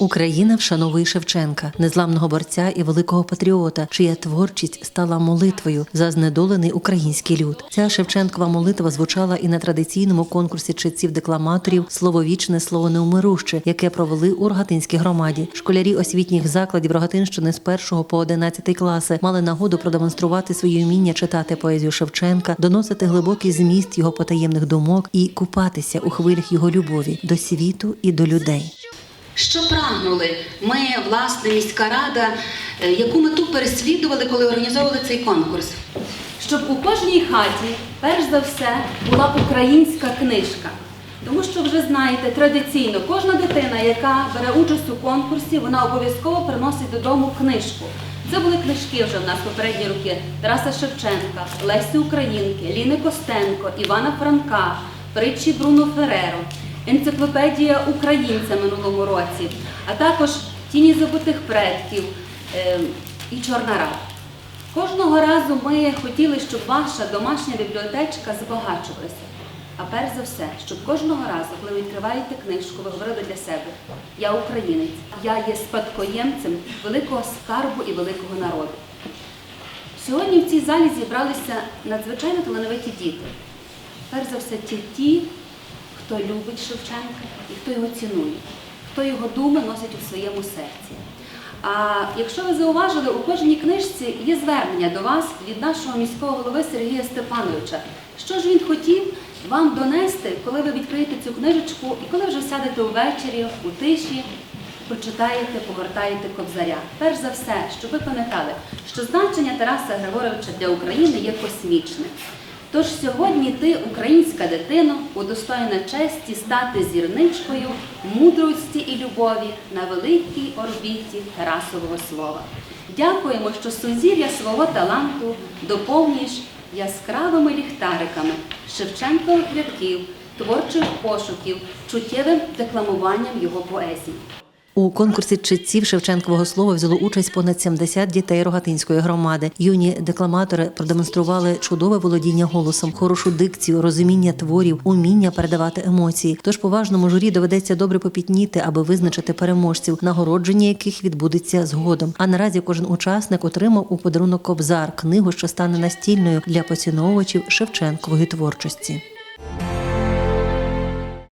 Україна вшановує Шевченка, незламного борця і великого патріота, чия творчість стала молитвою за знедолений український люд. Ця Шевченкова молитва звучала і на традиційному конкурсі читців-декламаторів Слововічне слово неумируще, яке провели у Рогатинській громаді. Школярі освітніх закладів Рогатинщини з 1 по 11 класи мали нагоду продемонструвати свої вміння читати поезію Шевченка, доносити глибокий зміст його потаємних думок і купатися у хвилях його любові до світу і до людей. Що прагнули ми, власне, міська рада, е, яку мету переслідували, коли організовували цей конкурс? щоб у кожній хаті, перш за все, була українська книжка. Тому що вже знаєте, традиційно кожна дитина, яка бере участь у конкурсі, вона обов'язково приносить додому книжку. Це були книжки вже в нас попередні роки Тараса Шевченка, Лесі Українки, Ліни Костенко, Івана Франка, притчі Бруно Фереро, енциклопедія українця минулому році, а також тіні забутих предків е, і Чорна рада. Кожного разу ми хотіли, щоб ваша домашня бібліотечка збагачувалася. А перш за все, щоб кожного разу, коли ви відкриваєте книжку, ви говорили для себе: я українець, я є спадкоємцем великого скарбу і великого народу. Сьогодні в цій залі зібралися надзвичайно талановиті діти. Перш за все, ті, ті, хто любить Шевченка і хто його цінує, хто його думи носить у своєму серці. А якщо ви зауважили, у кожній книжці є звернення до вас від нашого міського голови Сергія Степановича. Що ж він хотів вам донести, коли ви відкриєте цю книжечку і коли вже сядете увечері у тиші, прочитаєте, погортаєте кобзаря. Перш за все, щоб ви пам'ятали, що значення Тараса Григоровича для України є космічне. Тож сьогодні ти, українська дитино, удостоєна честі стати зірничкою мудрості і любові на великій орбіті Тарасового слова. Дякуємо, що сузір'я свого таланту доповнюєш яскравими ліхтариками Шевченкових рядків, творчих пошуків, чуттєвим декламуванням його поезії. У конкурсі читців Шевченкового слова взяло участь понад 70 дітей Рогатинської громади. Юні декламатори продемонстрували чудове володіння голосом, хорошу дикцію, розуміння творів, уміння передавати емоції. Тож поважному журі доведеться добре попітніти, аби визначити переможців, нагородження яких відбудеться згодом. А наразі кожен учасник отримав у подарунок кобзар книгу, що стане настільною для поціновувачів Шевченкової творчості.